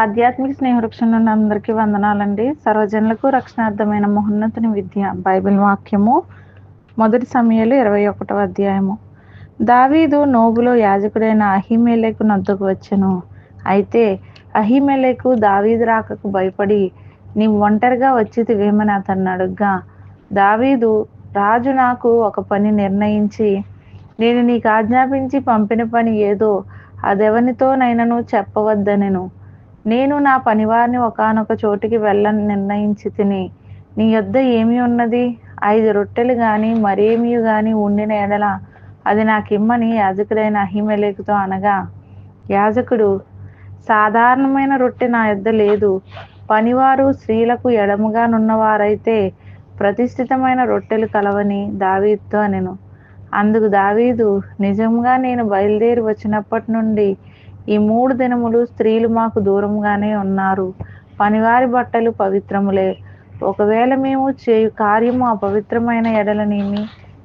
ఆధ్యాత్మిక స్నేహవృక్షంలో నుండి అందరికీ వందనాలండి. సర్వజనులకు రక్షణార్థమైన మహోన్నతుని విద్య బైబిల్ వాక్యము మొదటి సమయాలు ఇరవై ఒకటవ అధ్యాయము. దావీదు నోబులో యాజకుడైన అహిమేలేకు నద్దుకు వచ్చెను. అయితే అహిమేలేకు దావీదు రాకకు భయపడి నీవు ఒంటరిగా వచ్చితివేమని అతన్ని అడుగ్గా. దావీదు రాజు నాకు ఒక పని నిర్ణయించి నేను నీకు ఆజ్ఞాపించి పంపిన పని ఏదో అదెవనితోనైనను చెప్పవద్దనెను. నేను నా పనివారిని ఒకానొక చోటికి వెళ్ళని నిర్ణయించి తిని నీ యొద్ద ఏమి ఉన్నది? ఐదు రొట్టెలు గాని మరేమీ గాని ఉండిన ఎడల అది నాకిమ్మని యాజకుడైన అహిమెలేకుతో అనగా యాజకుడు సాధారణమైన రొట్టె నా యొద్ద లేదు. పనివారు స్త్రీలకు ఎడముగా నున్నవారైతే ప్రతిష్ఠితమైన రొట్టెలు కలవని దావీదుతో అనెను. అందుకు దావీదు నిజంగా నేను బయలుదేరి వచ్చినప్పటి నుండి ఈ మూడు దినములు స్త్రీలు మాకు దూరంగానే ఉన్నారు. పనివారి బట్టలు పవిత్రములే. ఒకవేళ మేము చేయు కార్యము అపవిత్రమైన ఎడలనేమి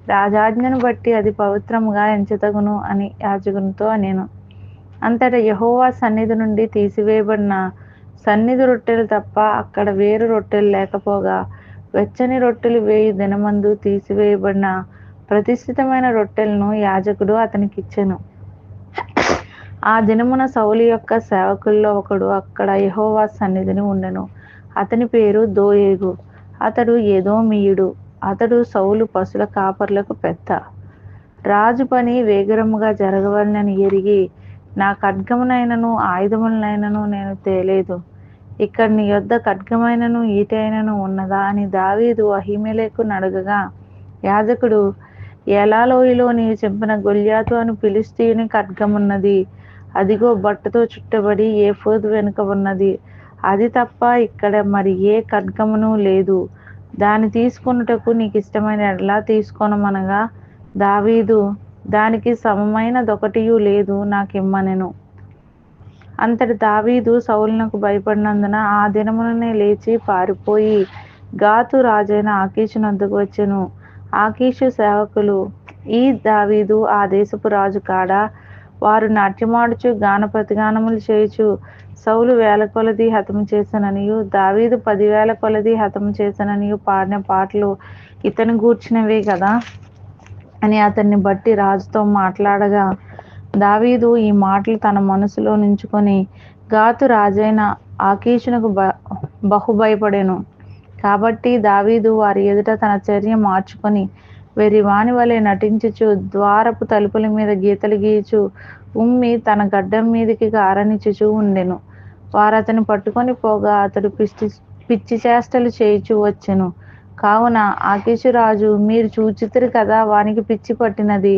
రాజాజ్ఞను బట్టి అది పవిత్రముగా ఎంచతగును అని యాజకునితో నేను అంతట యహోవా సన్నిధి నుండి తీసివేయబడిన సన్నిధి రొట్టెలు తప్ప అక్కడ వేరు రొట్టెలు లేకపోగా వెచ్చని రొట్టెలు వేయి దినమందు తీసివేయబడిన ప్రతిష్ఠితమైన రొట్టెలను యాజకుడు అతనికిచ్చెను. ఆ దినమున సౌలి యొక్క సేవకుల్లో ఒకడు అక్కడ యహోవా సన్నిధిని ఉండెను. అతని పేరు దోయేగు. అతడు ఏదోమీయుడు. అతడు సౌలు పశుల కాపర్లకు పెద్ద. రాజు పని వేగరముగా జరగవలనని ఎరిగి నా ఖడ్గమునైనను ఆయుధములనైనను నేను తేలేదు. ఇక్కడ నీ యొద్ద ఖడ్గమైనను ఈటైనను ఉన్నదా అని దావీదు అహిమేలేకు నడగగా యాజకుడు ఎలాలోయలో నీవు చెప్పిన గొల్యాతు అని పిలిస్తీని ఖడ్గమున్నది. అదిగో బట్టతో చుట్టబడి ఏ ఫోదు వెనుక ఉన్నది. అది తప్ప ఇక్కడ మరి ఏ ఖడ్గమును లేదు. దాన్ని తీసుకున్నటకు నీకు ఇష్టమైన ఎడలా తీసుకోనమనగా దావీదు దానికి సమమైనదొకటి లేదు నాకిమ్మనెను. అంతటి దావీదు సౌలునకు భయపడినందున ఆ దినముననే లేచి పారిపోయి గాతు రాజైన ఆకీషు నొద్దకు వచ్చెను. ఆకీషు సేవకులు ఈ దావీదు ఆ దేశపు రాజు కాడా? వారు నాట్యమాడుచు గాన ప్రతిగానములు చేయుచు సౌలు వేల కొలది హతము చేసననియు దావీదు పదివేల కొలది హతము చేసననియు పాడిన పాటలు ఇతను గూర్చినవే కదా? అని అతన్ని బట్టి రాజుతో మాట్లాడగా దావీదు ఈ మాటలు తన మనసులో నుంచుకొని గాతు రాజైన ఆకీషునకు బ బహు భయపడేను కాబట్టి దావీదు వారి ఎదుట తన చర్య మార్చుకొని వెర్రివాని వలె నటించుచు ద్వారపు తలుపుల మీద గీతలు గీయచు ఉమ్మి తన గడ్డం మీదకి కారనిచుచు ఉండెను. వారు అతను పట్టుకొని పోగా అతడు పిచ్చి పిచ్చి చేష్టలు చేయుచు వచ్చెను. కావున ఆకేశురాజు మీరు చూచితిరి కదా వానికి పిచ్చి పట్టినది.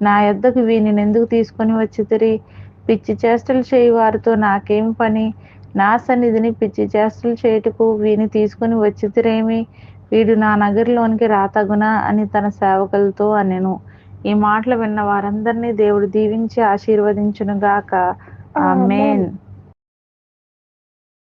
నా యొద్దకు వీనిని ఎందుకు తీసుకొని వచ్చితిరి? పిచ్చి చేష్టలు చేయి వారితో నాకేం పని? నా సన్నిధిని పిచ్చి చేష్టలు చేయుటకు వీని తీసుకుని వచ్చితిరేమి? వీడు నా నగరిలోనికి రాతగునా అని తన సేవకులతో అనెను. ఈ మాటలు విన్న వారందరినీ దేవుడు దీవించి ఆశీర్వదించునుగాక. ఆమెన్.